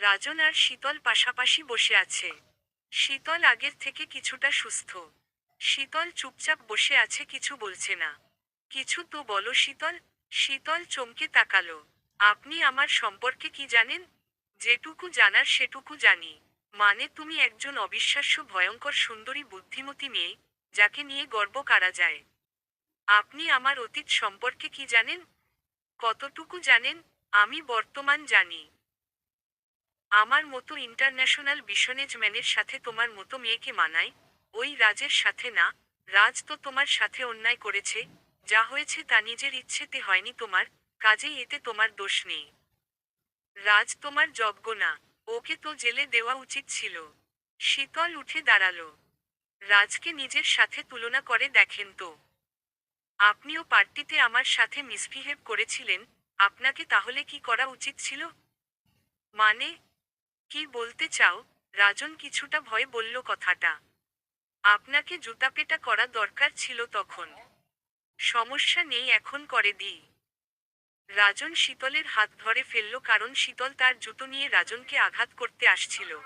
রাজন আর শীতল পাশাপাশি বসে আছে। শীতল আগের থেকে কিছুটা সুস্থ। শীতল চুপচাপ বসে আছে, কিছু বলছে না। কিছু তো বলো শীতল। শীতল চমকে তাকালো। আপনি আমার সম্পর্কে কি জানেন? যেটুকু জানার সেটুকু জানি। মানে তুমি একজন অবিশ্বাস্য, ভয়ঙ্কর, সুন্দরী, বুদ্ধিমতী মেয়ে, যাকে নিয়ে গর্ব করা যায়। আপনি আমার অতীত সম্পর্কে কি জানেন? কতটুকু জানেন, আমি বর্তমান জানি। আমার মতো ইন্টারন্যাশনাল বিশনেজম্যানের সাথে তোমার মতো মেয়েকে মানায় ওই রাজের সাথে না, রাজ তো তোমার সাথে অন্যায় করেছে। যা হয়েছে তা নিজের ইচ্ছেতে হয়নি তোমার, কাজেই এতে তোমার দোষ নেই। রাজ তোমার যজ্ঞ না, ওকে তো জেলে দেওয়া উচিত ছিল। শীতল উঠে দাঁড়াল। রাজকে নিজের সাথে তুলনা করে দেখেন তো। আপনিও পার্টিতে আমার সাথে মিসবিহেভ করেছিলেন, আপনাকে তাহলে কি করা উচিত ছিল? মানে কি বলতে চাও? রাজন কিছুটা ভয়ে বলল কথাটা। আপনাকে জুতাপেটা করা দরকার ছিল তখন। সমস্যা নেই, এখন করে দিই। রাজন শীতলের হাত ধরে ফেলল কারণ শীতল তার জুতো নিয়ে রাজনকে আঘাত করতে আসছিল।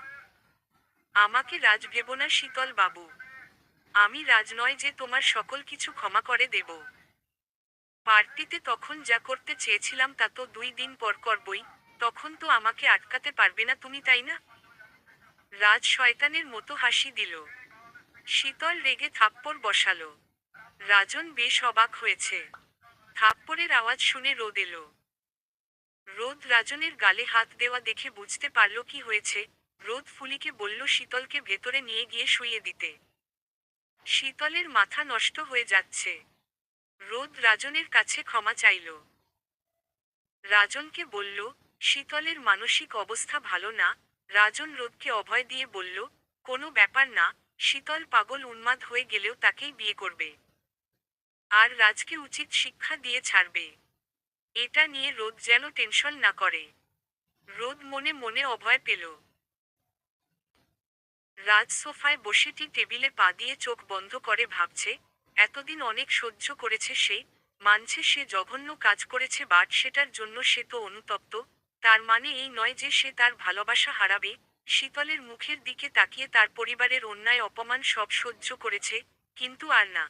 আমাকে রাজ ভেব না, শীতল বাবু। আমি রাজ নয় যে তোমার সকল কিছু ক্ষমা করে দেব। পার্টিতে তখন যা করতে চেয়েছিলাম তা তো দুই দিন পর করবই। তখন তো আমাকে আটকাতে পারবে না তুমি, তাই না? রাজ শয়তানের মতো হাসি দিল। শীতল রেগে থাপ্পড় বসালো। রাজন বেশ অবাক হয়েছে। থাপ্পড়ের আওয়াজ শুনে রোদ এলো। রোদ রাজনের গালে হাত দেওয়া দেখে বুঝতে পারল কি হয়েছে। রোদ ফুলিকে বলল, শীতলকে ভেতরে নিয়ে গিয়ে শুইয়ে দিতে। শীতলের মাথা নষ্ট হয়ে যাচ্ছে। রোদ রাজনের কাছে ক্ষমা চাইল। রাজনকে বলল শীতলের মানসিক অবস্থা ভালো না, রাজন রোদকে অভয় দিয়ে বলল, কোনো ব্যাপার না, শীতল পাগল উন্মাদ হয়ে গেলেও তাকেই বিয়ে করবে। আর রাজকে উচিত শিক্ষা দিয়ে ছাড়বে। এটা নিয়ে রোদ যেন টেনশন না করে। রোদ মনে মনে অভয় পেল। রাজ সোফায় বসে টি টেবিলে পা দিয়ে চোখ বন্ধ করে ভাবছে, এতদিন অনেক সহ্য করেছে সে, মানছে সে জঘন্য কাজ করেছে, বাট সেটার জন্য সে তো অনুতপ্ত। তার মানে এই নয় যে সে তার ভালোবাসা হারাবে, শীতলের মুখের দিকে তাকিয়ে তার পরিবারের অন্যায় অপমান সব সহ্য করেছে, কিন্তু আর না।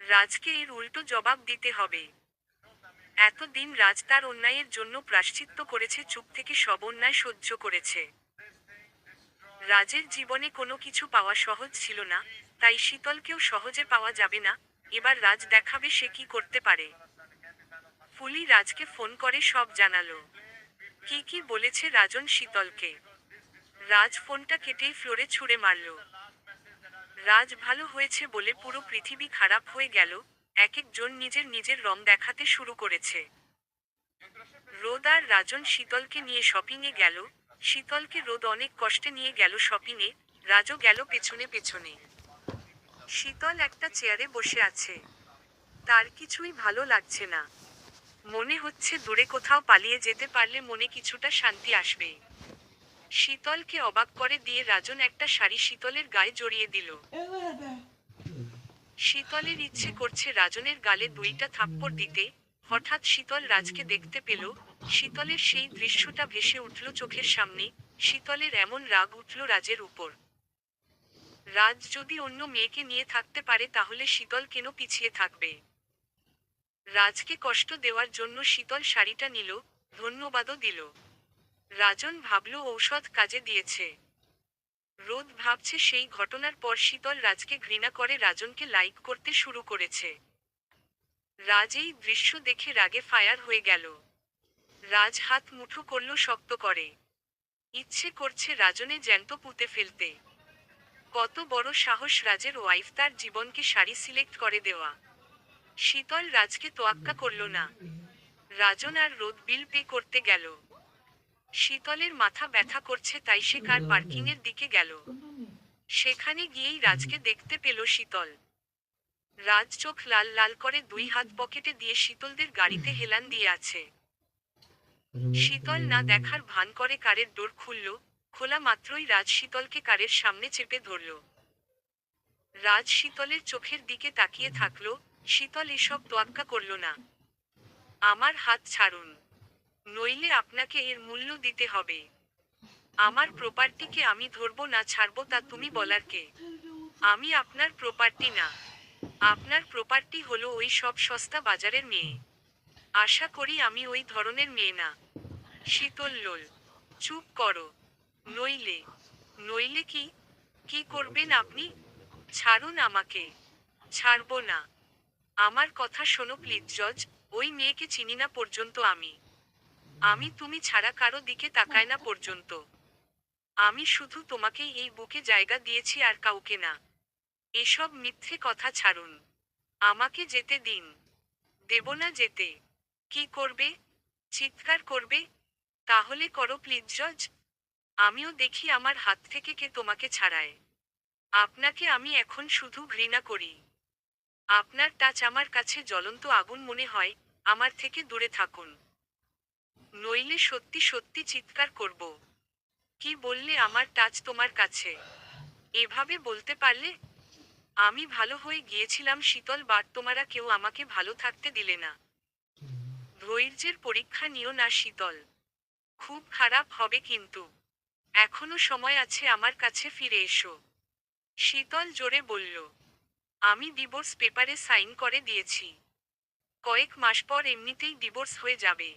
রাজকে এর উল্টো জবাব দিতে হবে। এতদিন রাজ তার অন্যায়ের জন্য প্রাশ্চিত্য করেছে, চুপ থেকে সব অন্যায় সহ্য করেছে। রাজের জীবনে কোনো কিছু পাওয়া সহজ ছিল না, তাই শীতলকেও সহজে পাওয়া যাবে না, এবার রাজ দেখাবে সে কি করতে পারে। ফুলি রাজকে ফোন করে সব জানালো। কি কি বলেছে রাজন শীতলকে? রাজ ফোনটা কেটেই ফ্লোরে ছুঁড়ে মারল। রাজ ভালো হয়েছে বলে পুরো পৃথিবী খারাপ হয়ে গেল এক একজন নিজের নিজের রং দেখাতে শুরু করেছে। রোদ আর রাজন শীতলকে নিয়ে শপিংয়ে গেল। শীতলকে রোদ অনেক কষ্টে নিয়ে গেল শপিংয়ে, রাজও গেল পেছনে পেছনে। শীতল একটা চেয়ারে বসে আছে। তার কিছুই ভালো লাগছে না। মনে হচ্ছে দূরে কোথাও পালিয়ে যেতে পারলে মনে কিছুটা শান্তি আসবে। শীতলকে অবাক করে দিয়ে রাজন একটা শাড়ি শীতলের গায়ে জড়িয়ে দিল। শীতলের ইচ্ছে করছে রাজনের গালে দুইটা থাপ্পড় দিতে। হঠাৎ শীতল রাজকে দেখতে পেল, শীতলের সেই দৃশ্যটা ভেসে উঠল চোখের সামনে, শীতলের এমন রাগ উঠল রাজের উপর। রাজ যদি অন্য মেয়েকে নিয়ে থাকতে পারে তাহলে শীতল কেন পিছিয়ে থাকবে? রাজকে কষ্ট দেওয়ার জন্য শীতল শাড়িটা নিল, ধন্যবাদও দিল। রাজন ভাবল ঔষধ কাজে দিয়েছে। রোদ ভাবছে সেই ঘটনার পর শীতল রাজকে ঘৃণা করে রাজনকে লাইক করতে শুরু করেছে। রাজ এই দৃশ্য দেখে রাগে ফায়ার হয়ে গেল। রাজ হাত মুঠো করল শক্ত করে। ইচ্ছে করছে রাজনে জ্যান্ত পুঁতে ফেলতে। কত বড় সাহস রাজের ওয়াইফ তার জীবনকে শাড়ি সিলেক্ট করে দেওয়া। শীতল রাজকে তোয়াক্কা করল না। রাজন আর রোদ বিল পে করতে গেল। শীতলের মাথা ব্যথা করছে তাই সে কার পার্কিংয়ের দিকে গেল। সেখানে গিয়েই রাজকে দেখতে পেল শীতল। রাজ চোখ লাল লাল করে দুই হাত পকেটে দিয়ে শীতলদের গাড়িতে হেলান দিয়ে আছে। শীতল না দেখার ভান করে কারের ডোর খুলল, খোলা মাত্রই রাজ শীতলকে কারের সামনে চেপে ধরল। রাজ শীতলের চোখের দিকে তাকিয়ে থাকল শীতল এসব তোয়াক্কা করল না। আমার হাত ছাড়ুন। নইলে আপনাকে এর মূল্য দিতে হবে। আমার প্রপার্টিকে আমি ধরবো না, ছাড়বো তা তুমি বলার কে? আমি আপনার প্রপার্টি না। আপনার প্রপার্টি হলো ওই সব সস্তা বাজারের মেয়ে। আশা করি আমি ওই ধরনের মেয়ে না। শীতল লোল, চুপ করো। নইলে নইলে কি কি করবেন আপনি? ছাড়ুন আমাকে। ছাড়বো না। আমার কথা শোনো প্লিজ জজ ওই মেয়েকে চিনি না পর্যন্ত আমি। আমি তুমি ছাড়া কারও দিকে তাকায় না পর্যন্ত। আমি শুধু তোমাকেই এই বুকে জায়গা দিয়েছি আর কাউকে না। এসব মিথ্যে কথা ছাড়ুন। আমাকে যেতে দিন। দেব না যেতে। কি করবে? চিৎকার করবে? তাহলে করো প্লিজ জজ আমিও দেখি আমার হাত থেকে কে তোমাকে ছাড়ায়। আপনাকে আমি এখন শুধু ঘৃণা করি। আপনার টাচ আমার কাছে জ্বলন্ত আগুন মনে হয়, আমার থেকে দূরে থাকুন। নইলে সত্যি সত্যি চিৎকার করব। কি বললে আমার টাচ তোমার কাছে? এভাবে বলতে পারলে আমি ভালো হয়ে গিয়েছিলাম শীতল বার তোমারা কেউ আমাকে ভালো থাকতে দিলে না। ধৈর্যের পরীক্ষা নিও না শীতল। খুব খারাপ হবে কিন্তু। এখনও সময় আছে আমার কাছে ফিরে এসো। শীতল জোরে বলল আমি ডিভোর্স পেপারে সাইন করে দিয়েছি। কয়েক মাস পর এমনিতেই ডিভোর্স হয়ে যাবে।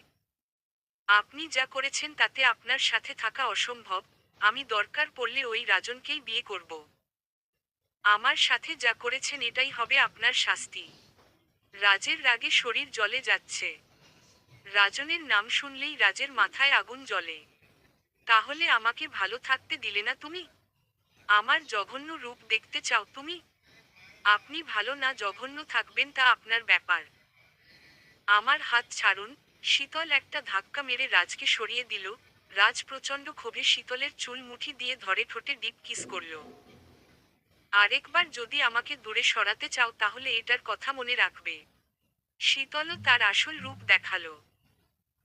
আপনি যা করেছেন তাতে আপনার সাথে থাকা অসম্ভব, আমি দরকার পড়লে ওই রাজনকেই বিয়ে করব। আমার সাথে যা করেছেন এটাই হবে আপনার শাস্তি। রাজের রাগে শরীর জলে যাচ্ছে। রাজনের নাম শুনলেই রাজের মাথায় আগুন জ্বলে। তাহলে আমাকে ভালো থাকতে দিলে না তুমি? আমার জঘন্য রূপ দেখতে চাও তুমি? আপনি ভালো না জঘন্য থাকবেন তা আপনার ব্যাপার। আমার হাত ছাড়ুন, শীতল একটা ধাক্কা মেরে রাজকে সরিয়ে দিল, রাজ প্রচণ্ড ক্ষোভে শীতলের চুল মুঠি দিয়ে ধরে ঠোঁটে ডিপ কিস করল। আরেকবার যদি আমাকে দূরে সরাতে চাও তাহলে এটার কথা মনে রাখবে। শীতলও তার আসল রূপ দেখাল।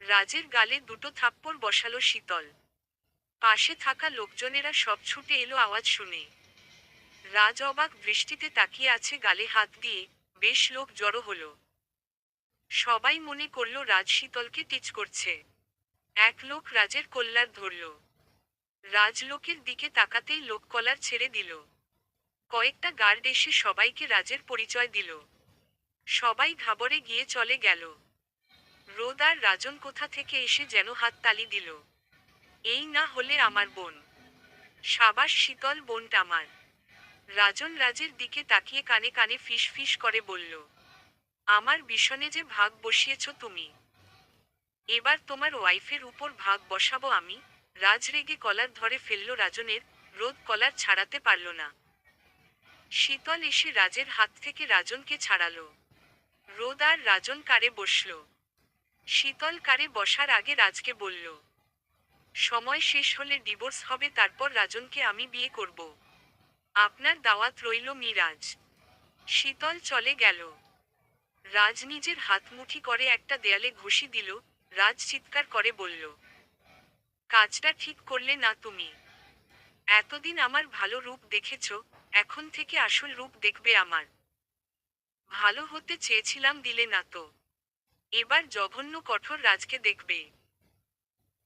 রাজের গালে দুটো থাপ্পড় বসালো শীতল। পাশে থাকা লোকজনেরা সব ছুটে এলো আওয়াজ শুনে। রাজ অবাক দৃষ্টিতে তাকিয়ে আছে গালে হাত দিয়ে। বেশ লোক জড়ো হলো। সবাই মনে করল রাজ শীতলকে টিচ করছে। এক লোক রাজের কল্লার ধরল। রাজ লোকের দিকে তাকাতেই লোক কলার ছেড়ে দিল। কয়েকটা গার্ড এসে সবাইকে রাজের পরিচয় দিল। সবাই ঘাবড়ে গিয়ে চলে গেল। রোদ আর রাজন কোথা থেকে এসে যেন হাততালি দিল। এই না হলে আমার বোন। সাবাস শীতল বোনটা আমার। রাজন রাজের দিকে তাকিয়ে কানে কানে ফিস ফিস করে বলল, আমার বিছনে যে ভাগ বসিয়েছ তুমি, এবার তোমার ওয়াইফের উপর ভাগ বসাবো আমি? রাজ রেগে কলার ধরে ফেলল রাজনের, রোদ কলার ছাড়াতে পারল না। শীতল এসে রাজের হাত থেকে রাজনকে ছাড়াল। রোদ আর রাজন কারে বসল। শীতল কারে বসার আগে রাজকে বলল, সময় শেষ হলে ডিভোর্স হবে, তারপর রাজনকে আমি বিয়ে করব। আপনার দাওয়াত রইল মিরাজ। শীতল চলে গেল। রাজ নিজের হাত মুঠি করে একটা দেয়ালে ঘুষি দিল, রাজ চিৎকার করে বলল, কাজটা ঠিক করলে না তুমি। এতদিন আমার ভালো রূপ দেখেছ, এখন থেকে আসল রূপ দেখবে আমার। ভালো হতে চেয়েছিলাম দিলে না তো। এবার জঘন্য কঠোর রাজকে দেখবে।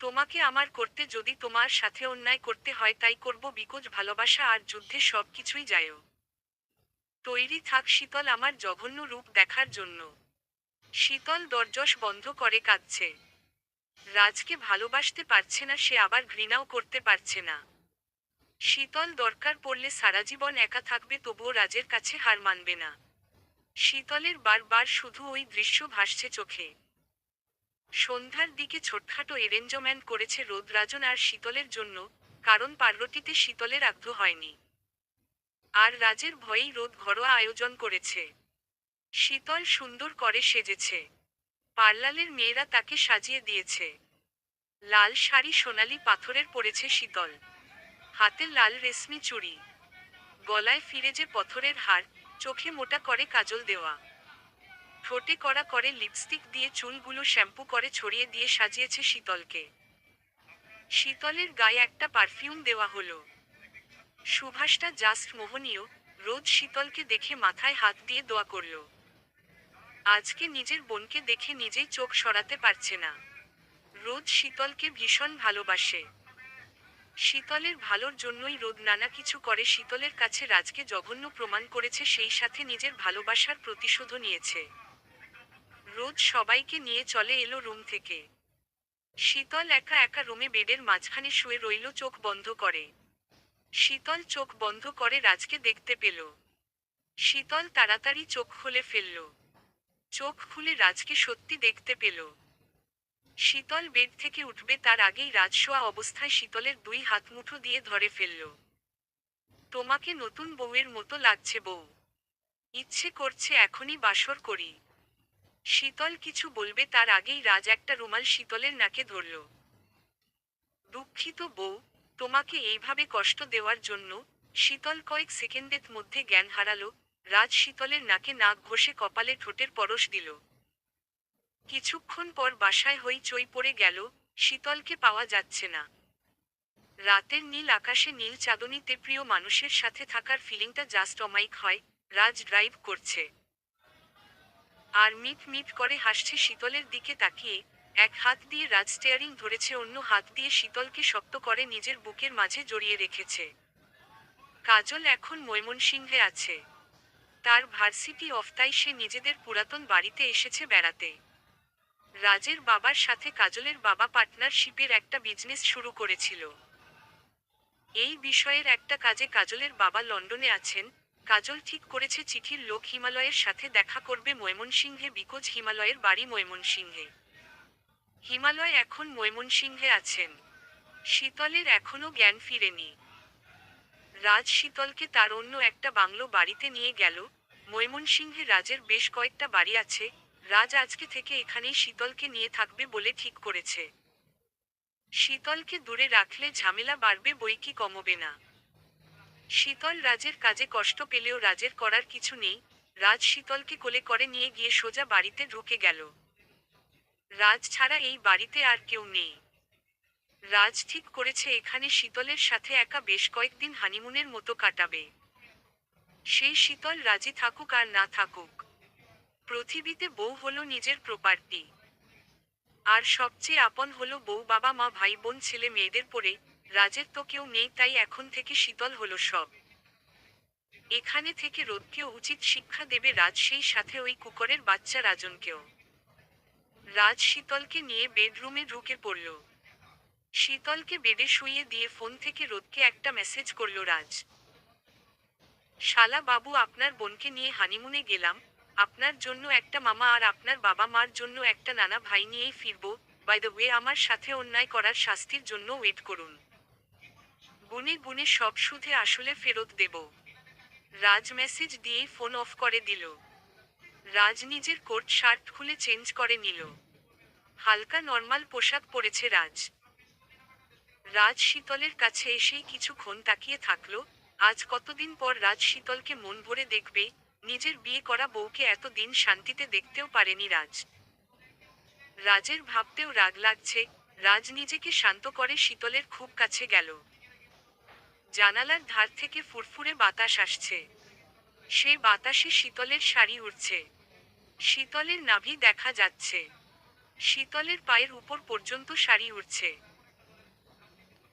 তোমাকে আমার করতে যদি তোমার সাথে অন্যায় করতে হয়, তাই করব বিকজ ভালোবাসা আর যুদ্ধে সব কিছুই যায়। তৈরি থাক শীতল আমার জঘন্য রূপ দেখার জন্য। শীতল দরজস বন্ধ করে কাঁদছে। রাজকে ভালোবাসতে পারছে না, সে আবার ঘৃণাও করতে পারছে না। শীতল দরকার পড়লে সারা জীবন একা থাকবে, তবুও রাজের কাছে হার মানবে না। শীতলের বারবার শুধু ওই দৃশ্য ভাসছে চোখে। সন্ধ্যার দিকে ছোটখাটো এরেঞ্জমেন্ট করেছে রোদরাজন আর শীতলের জন্য, কারণ পার্বতীতে শীতলের আগ্রহ হয়নি। আর রাজের ভয়েই রোদ ঘরোয়া আয়োজন করেছে। শীতল সুন্দর করে সেজেছে। পার্লালের মেয়েরা তাকে সাজিয়ে দিয়েছে। লাল শাড়ি সোনালি পাথরের পরেছে শীতল। হাতে লাল রেশমি চুড়ি। গলায় ফিরে যে পথরের হার, চোখে মোটা করে কাজল দেওয়া। ঠোঁটে করা করে লিপস্টিক দিয়ে চুলগুলো শ্যাম্পু করে ছড়িয়ে দিয়ে সাজিয়েছে শীতলকে। শীতলের গায়ে একটা পারফিউম দেওয়া হলো। সুভাষটা জাস্ট মোহনীয় রোদ শীতলকে দেখে মাথায় হাত দিয়ে দোয়া করল। আজকে নিজের বোনকে দেখে নিজেই চোখ সরাতে পারছে না। রোদ শীতলকে ভীষণ ভালোবাসে। শীতলের ভালোর জন্যই রোদ নানা কিছু করে শীতলের কাছে রাজকে জঘন্য প্রমাণ করেছে, সেই সাথে নিজের ভালোবাসার প্রতিশোধও নিয়েছে। রোদ সবাইকে নিয়ে চলে এলো রুম থেকে। শীতল একা একা রুমে বেডের মাঝখানে শুয়ে রইল, চোখ বন্ধ করে। শীতল চোখ বন্ধ করে রাজকে দেখতে পেল। শীতল তাড়াতাড়ি চোখ খুলে ফেলল। চোখ খুলে রাজকে সত্যি দেখতে পেল। শীতল বেড থেকে উঠবে তার আগেই রাজশোয়া অবস্থায় শীতলের দুই হাত মুঠো দিয়ে ধরে ফেলল। তোমাকে নতুন বউয়ের মতো লাগছে বউ। ইচ্ছে করছে এখনই বাসর করি। শীতল কিছু বলবে তার আগেই রাজ একটা রুমাল শীতলের নাকে ধরল। দুঃখিত বউ, তোমাকে এইভাবে কষ্ট দেওয়ার জন্য শীতল কয়েক সেকেন্ডের মধ্যে জ্ঞান হারালো, রাজ শীতলের নাকে নাক ঘষে কপালে ঠোঁটের পরশ দিল। কিছুক্ষণ পর বাসায় হই চই পড়ে গেল, শীতলকে পাওয়া যাচ্ছে না। রাতের নীল আকাশে নীল চাঁদনিতে প্রিয় মানুষের সাথে থাকার ফিলিংটা জাস্ট অমাইক হয়, রাজ ড্রাইভ করছে। আর মিট মিট করে হাসছে শীতলের দিকে তাকিয়ে। এক হাত দিয়ে রাজ স্টেয়ারিং ধরেছে, অন্য হাত দিয়ে শীতলকে শক্ত করে নিজের বুকের মাঝে জড়িয়ে রেখেছে। কাজল এখন ময়মনসিংহে আছে। তার ভার্সিটি অফ তাই সে নিজেদের পুরাতন বাড়িতে এসেছে বেড়াতে। রাজের বাবার সাথে কাজলের বাবা পার্টনারশিপের একটা বিজনেস শুরু করেছিল। এই বিষয়ের একটা কাজে কাজলের বাবা লন্ডনে আছেন কাজল ঠিক করেছে চিঠির লোক হিমালয়ের সাথে দেখা করবে ময়মনসিংহে বিকোজ হিমালয়ের বাড়ি ময়মনসিংহে। হিমালয় এখন ময়মনসিংহে আছেন। শীতলের এখনও জ্ঞান ফিরেনি। রাজ শীতলকে তার অন্য একটা বাংলো বাড়িতে নিয়ে গেল। ময়মনসিংহে রাজের বেশ কয়েকটা বাড়ি আছে। রাজ আজকে থেকে এখানেই শীতলকে নিয়ে থাকবে বলে ঠিক করেছে। শীতলকে দূরে রাখলে ঝামেলা বাড়বে বই কি কমবে না। শীতল রাজের কাজে কষ্ট পেলেও রাজের করার কিছু নেই, রাজ শীতলকে কোলে করে নিয়ে গিয়ে সোজা বাড়িতে ঢুকে গেল। রাজ ছাড়া এই বাড়িতে আর কেউ নেই। রাজ ঠিক করেছে এখানে শীতলের সাথে একা বেশ কয়েকদিন হানিমুনের মতো কাটাবে। সেই শীতল রাজি থাকুক আর না থাকুক। পৃথিবীতে বউ হলো নিজের প্রপার্টি আর সবচেয়ে আপন হলো বউ বাবা মা ভাই বোন ছেলে মেয়েদের পরে রাজের তো কেউ নেই, তাই এখন থেকে শীতল হলো সব। এখানে থেকে রোদকেও উচিত শিক্ষা দেবে রাজ, সেই সাথে ওই কুকরের বাচ্চা রাজনকেও। রাজ শীতলকে নিয়ে বেডরুমে ঢুকে পড়ল। শীতলকে বেডে শুইয়ে দিয়ে ফোন থেকে রোদকে একটা মেসেজ করল রাজ। শালা বাবু, আপনার বোনকে নিয়ে হানিমুনে গেলাম। আপনার জন্য একটা মামা আর আপনার বাবা মার জন্য একটা নানা ভাই নিয়েই ফিরবো। বাই দ্য ওয়ে আমার সাথে অন্যায় করার শাস্তির জন্য ওয়েট করুন। গুনে গুনে সব সুদে আসলে ফেরত দেব। রাজ মেসেজ দিয়েই ফোন অফ করে দিল। রাজ নিজের কোট শার্ট খুলে চেঞ্জ করে নিল। হালকা নর্মাল পোশাক পরেছে রাজ। রাজ শীতলের কাছে এসেই কিছুক্ষণ তাকিয়ে থাকল। আজ কতদিন পর রাজ শীতলকে মন ভরে দেখবে, নিজের বিয়ে করা বউকে এতদিন শান্তিতে দেখতেও পারেনি রাজ। রাজের ভাবতেও রাগ লাগছে, রাজ নিজেকে শান্ত করে শীতলের খুব কাছে গেল। জানালার ধার থেকে ফুরফুরে বাতাস আসছে। সে বাতাসে শীতলের শাড়ি উঠছে শীতলের নাভি দেখা যাচ্ছে। শীতলের পায়ের উপর পর্যন্ত শাড়ি উঠছে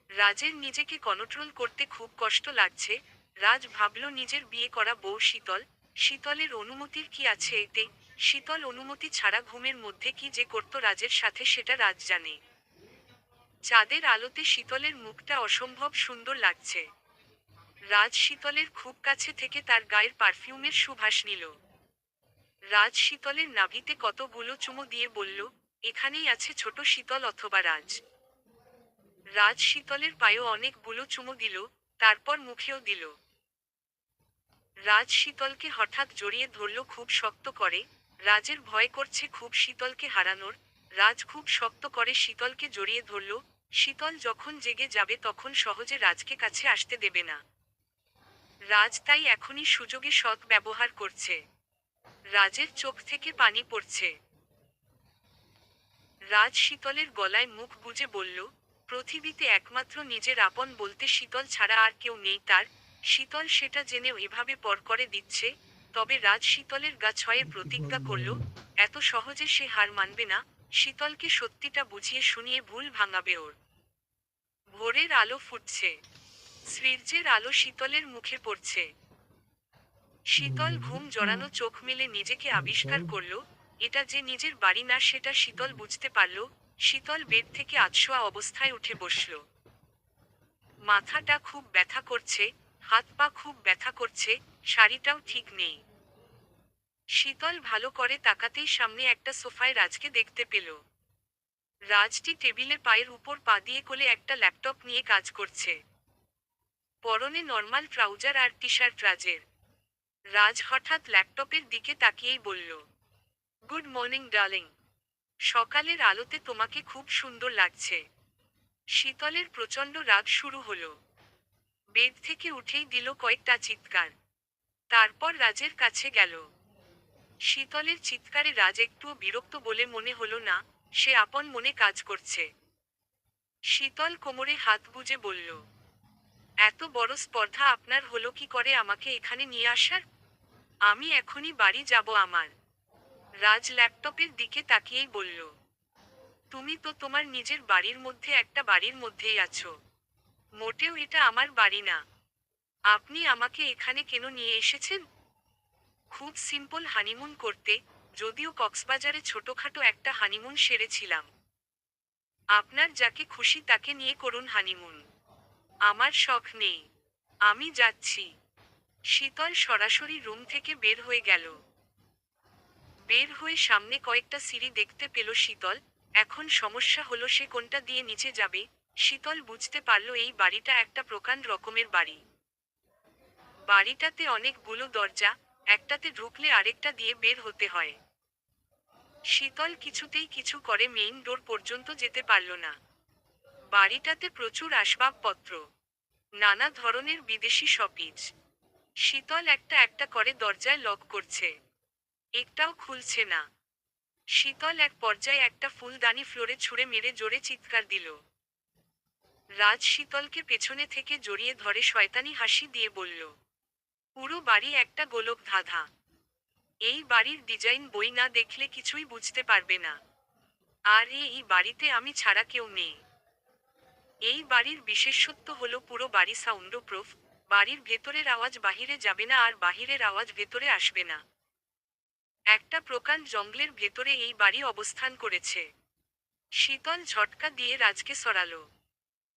রাজের নিজেকে কন্ট্রোল করতে খুব কষ্ট লাগছে। রাজ ভাবল নিজের বিয়ে করা বউ শীতল। শীতলের অনুমতির কি আছে এতে? শীতল অনুমতি ছাড়া ঘুমের মধ্যে কি যে করত রাজের সাথে সেটা রাজ জানে। চাঁদের আলোতে শীতলের মুখটা অসম্ভব সুন্দর লাগছে। রাজ শীতলের খুব কাছে থেকে তার গায়ের পারফিউমের সুভাষ নিল। রাজ শীতলের নাভিতে কতগুলো চুমো দিয়ে বলল, এখানেই আছে ছোট শীতল অথবা রাজ। রাজ শীতলের পায়েও অনেকগুলো চুমো দিল, তারপর মুখেও দিল। রাজ শীতলকে হঠাৎ জড়িয়ে ধরল খুব শক্ত করে, রাজের ভয় করছে খুব শীতলকে হারানোর। রাজ খুব শক্ত করে শীতলকে জড়িয়ে ধরল শীতল যখন জেগে যাবে তখন সহজে রাজকে কাছে আসতে দেবে না। রাজ তাই এখনই সুযোগে সৎ ব্যবহার করছে। রাজের চোখ থেকে পানি পড়ছে। রাজ শীতলের গলায় মুখ বুজে বলল, পৃথিবীতে একমাত্র নিজের আপন বলতে শীতল ছাড়া আর কেউ নেই তার। শীতল সেটা জেনেও এভাবে পর করে দিচ্ছে, তবে রাজ শীতলের গা ছয়ে প্রতিজ্ঞা করল, এত সহজে সে হার মানবে না। শীতলকে সত্যিটা বুঝিয়ে শুনিয়ে ভুল ভাঙাবে ওর। ভোরের আলো ফুটছে। সূর্যের আলো শীতলের মুখে পড়ছে। শীতল ঘুম জড়ানো চোখ মেলে নিজেকে আবিষ্কার করল, এটা যে নিজের বাড়ি না সেটা শীতল বুঝতে পারল, শীতল বেড থেকে আতশোয়া অবস্থায় উঠে বসল। মাথাটা খুব ব্যথা করছে, হাত পা খুব ব্যথা করছে, শাড়িটাও ঠিক নেই। শীতল ভালো করে তাকাতেই সামনে একটা সোফায় রাজকে দেখতে পেল। রাজটি টেবিলে পায়ের উপর পা দিয়ে কোলে একটা ল্যাপটপ নিয়ে কাজ করছে। পরনে নর্মাল ট্রাউজার আর টি শার্ট রাজের। রাজ হঠাৎ ল্যাপটপের দিকে তাকিয়েই বলল, গুড মর্নিং, ডার্লিং। সকালের আলোতে তোমাকে খুব সুন্দর লাগছে। শীতলের প্রচণ্ড রাগ শুরু হলো। বেদ থেকে উঠেই দিল কয়েকটা চিৎকার। তারপর রাজের কাছে গেল। শীতলের চিৎকারে রাজ একটুও বিরক্ত বলে মনে হলো না সে আপন মনে কাজ করছে। শীতল কোমরে হাত বুজে বলল, এত বড় স্পর্ধা আপনার হলো কি করে আমাকে এখানে নিয়ে আসার? আমি এখনই বাড়ি যাব আমার। রাজ ল্যাপটপের দিকে তাকিয়েই বলল, তুমি তো তোমার নিজের বাড়ির মধ্যে একটা বাড়ির মধ্যেই আছো। মোটেও এটা আমার বাড়ি না। আপনি আমাকে এখানে কেন নিয়ে এসেছেন? খুব সিম্পল হানিমুন করতে যদিও কক্সবাজারে ছোটখাটো একটা হানিমুন সেরেছিলাম। আপনার যাকে খুশি তাকে নিয়ে করুন হানিমুন। আমার শখ নেই। আমি যাচ্ছি। শীতল সরাসরি রুম থেকে বের হয়ে গেল। বের হয়ে সামনে কয়েকটা সিঁড়ি দেখতে পেল শীতল। এখন সমস্যা হলো সে কোনটা দিয়ে নিচে যাবে। শীতল বুঝতে পারল এই বাড়িটা একটা প্রকাণ্ড রকমের বাড়ি। বাড়িটাতে অনেকগুলো দরজা, একটাতে ঢুকলে আরেকটা দিয়ে বের হতে হয়। শীতল কিছুতেই কিছু করে মেইন ডোর পর্যন্ত যেতে পারল না। বাড়িটাতে প্রচুর আসবাবপত্র, নানা ধরনের বিদেশি শপিজ। শীতল একটা একটা করে দরজায় লক করছে। একটাও খুলছে না। শীতল এক পর্যায়ে একটা ফুলদানি ফ্লোরে ছুঁড়ে মেরে জোরে চিৎকার দিল। রাজ শীতলকে পেছনে থেকে জড়িয়ে ধরে শয়তানি হাসি দিয়ে বলল, পুরো বাড়ি একটা গোলক ধাঁধা এই বাড়ির ডিজাইন বই না দেখলে কিছুই বুঝতে পারবে না। আর, এই বাড়িতে আমি ছাড়া কেউ নেই। এই বাড়ির বিশেষত্ব হলো পুরো বাড়ি সাউন্ড প্রুফ বাড়ির ভেতরের আওয়াজ বাহিরে যাবে না আর বাহিরের আওয়াজ ভেতরে আসবে না। একটা প্রকাণ্ড জঙ্গলের ভেতরে এই বাড়ি অবস্থান করেছে। শীতল ঝটকা দিয়ে রাজকে সরালো।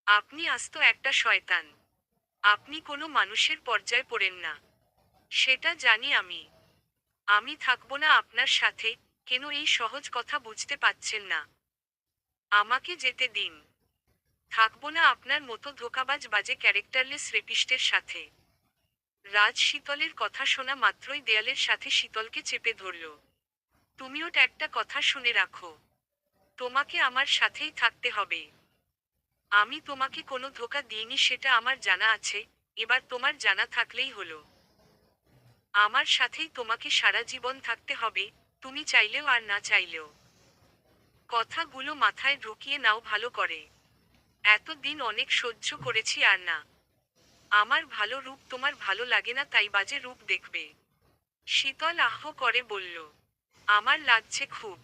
আপনি আস্ত একটা শয়তান। আপনি কোনো মানুষের পর্যায়ে পড়েন না। সেটা জানি আমি। আমি থাকব না আপনার সাথে, কেন এই সহজ কথা বুঝতে পাচ্ছেন না। আমাকে যেতে দিন। থাকব না আপনার মতো ধোকাবাজ বাজে ক্যারেক্টারলেস রেপিস্টের সাথে। রাজ শীতলের কথা শোনা মাত্রই দেয়ালের সাথে শীতলকে চেপে ধরল। তুমিও একটা কথা শুনে রাখো। তোমাকে আমার সাথেই থাকতে হবে। আমি তোমাকে কোনো ধোকা দিইনি, সেটা আমার জানা আছে, এবার তোমার জানা থাকলেই হলো। আমার সাথেই তোমাকে সারা জীবন থাকতে হবে, তুমি চাইলেও আর না চাইলেও। কথাগুলো মাথায় ঢুকিয়ে নাও ভালো করে। এতদিন অনেক সহ্য করেছি আর না। আমার ভালো রূপ তোমার ভালো লাগে না তাই বাজে রূপ দেখবে। শীতল আহ করে বলল, আমার লাগছে খুব।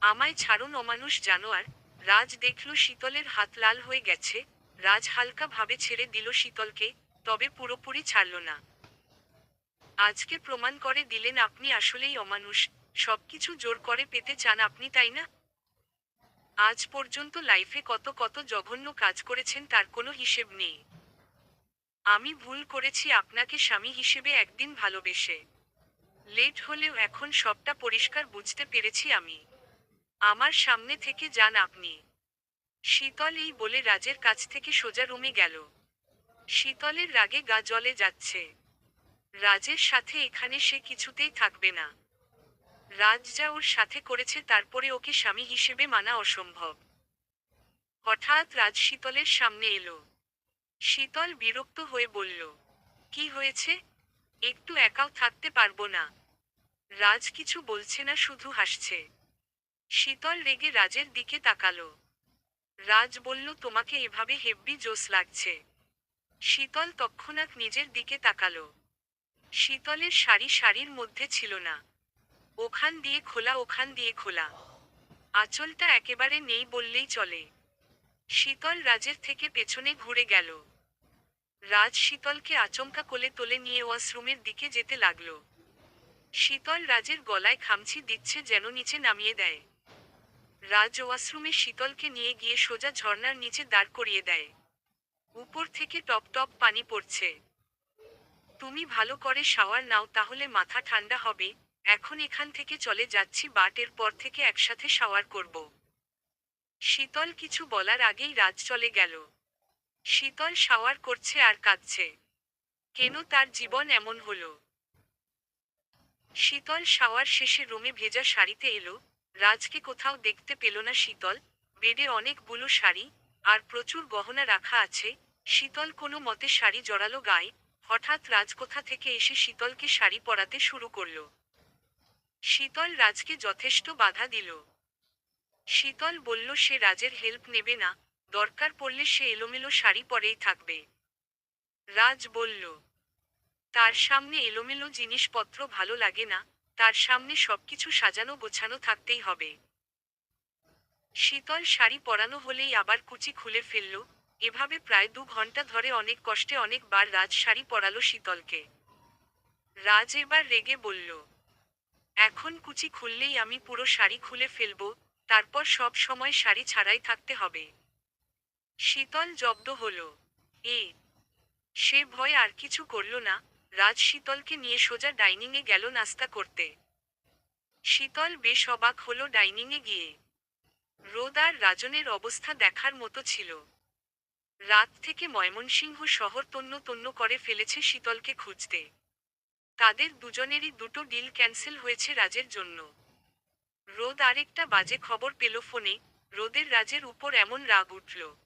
আমায় ছাড়ুন অমানুষ জানোয়ার, রাজ দেখল শীতলের হাত লাল হয়ে গেছে, রাজ হালকা ভাবে ছেড়ে দিল শীতলকে, তবে পুরোপুরি ছাড়ল না। আজকে প্রমাণ করে দিলেন আপনি আসলেই অমানুষ। সবকিছু জোর করে পেতে চান আপনি, তাই না? আজ পর্যন্ত লাইফে কত কত জঘন্য কাজ করেছেন তার কোনো হিসেব নেই। আমি ভুল করেছি আপনাকে স্বামী হিসেবে একদিন ভালোবেসে। লেট হলেও এখন সবটা পরিষ্কার বুঝতে পেরেছি আমি। আমার সামনে থেকে যান আপনি। শীতল এই বলে রাজের কাছ থেকে সোজা রুমে গেল। শীতলের রাগে গা জলে যাচ্ছে। রাজের সাথে এখানে সে কিছুতেই থাকবে না। রাজ যা ওর সাথে করেছে তারপরে ওকে স্বামী হিসেবে মানা অসম্ভব। হঠাৎ রাজ শীতলের সামনে এলো। শীতল বিরক্ত হয়ে বলল, কি হয়েছে? একটু একাও থাকতে পারব না। রাজ কিছু বলছে না, শুধু হাসছে শীতল রেগে রাজের দিকে তাকালো। রাজ বলল, তোমাকে এভাবে হেব্বি জোস লাগছে শীতল তৎক্ষণাৎ নিজের দিকে তাকালো। শীতলের শাড়ি শাড়ির মধ্যে ছিল না। ওখান দিয়ে খোলা, ওখান দিয়ে খোলা। আঁচলটা একেবারে নেই বললেই চলে। শীতল রাজের থেকে পেছনে ঘুরে গেল। রাজ শীতলকে আচমকা কোলে তোলে নিয়ে ওয়াশরুমের দিকে যেতে লাগল। শীতল রাজের গলায় খামচি দিচ্ছে যেন নিচে নামিয়ে দেয়। রাজ ওয়াশরুমে শীতলকে নিয়ে গিয়ে সোজা ঝর্নার নিচে দাঁড় করিয়ে দেয়। উপর থেকে টপ টপ পানি পড়ছে। তুমি ভালো করে শাওয়ার নাও তাহলে মাথা ঠান্ডা হবে। এখন এখান থেকে চলে যাচ্ছি, বাট এর পর থেকে একসাথে শাওয়ার করব। শীতল কিছু বলার আগেই রাজ চলে গেল। শীতল শাওয়ার করছে আর কাঁদছে। কেন তার জীবন এমন হলো? শীতল শাওয়ার শেষে রুমে ভেজা শাড়িতে এলো। রাজকে কোথাও দেখতে পেল না শীতল। বেডে অনেকগুলো শাড়ি, আর প্রচুর গহনা রাখা আছে। শীতল কোনো মতে শাড়ি জড়ালো গায়ে। হঠাৎ রাজকোথা থেকে এসে শীতলকে শাড়ি পরাতে শুরু করল। শীতল রাজকে যথেষ্ট বাধা দিল। শীতল বলল, সে রাজের হেল্প নেবে না। দরকার পড়লে সে এলোমেলো শাড়ি পরেই থাকবে। রাজ বলল, তার সামনে এলোমেলো জিনিসপত্র ভালো লাগে না। তার সামনে সবকিছু সাজানো গোছানো থাকতেই হবে। শীতল শাড়ি পরানো হলেই আবার কুচি খুলে ফেলল। এভাবে প্রায় দু ঘণ্টা ধরে অনেক কষ্টে অনেকবার রাজ শাড়ি পরালো শীতলকে। রাজ এবার রেগে বলল, এখন কুচি খুললেই আমি পুরো শাড়ি খুলে ফেলব, তারপর সব সময় শাড়ি ছাড়াই থাকতে হবে। শীতল জব্দ হলো, এ, সে ভয় আর কিছু করল না, রাজ শীতলকে নিয়ে সোজা ডাইনিংয়ে গেল নাস্তা করতে। শীতল বেশ অবাক হলো ডাইনিংয়ে গিয়ে। রোদ আর রাজনের অবস্থা দেখার মতো ছিল। রাত থেকে ময়মনসিংহ শহর তন্ন তন্ন করে ফেলেছে শীতলকে খুঁজতে। তাদের দুজনেরই দুটো ডিল ক্যান্সেল হয়েছে রাজের জন্য। রোদ আরেকটা বাজে খবর পেল ফোনে, রোদের রাজের উপর এমন রাগ উঠল।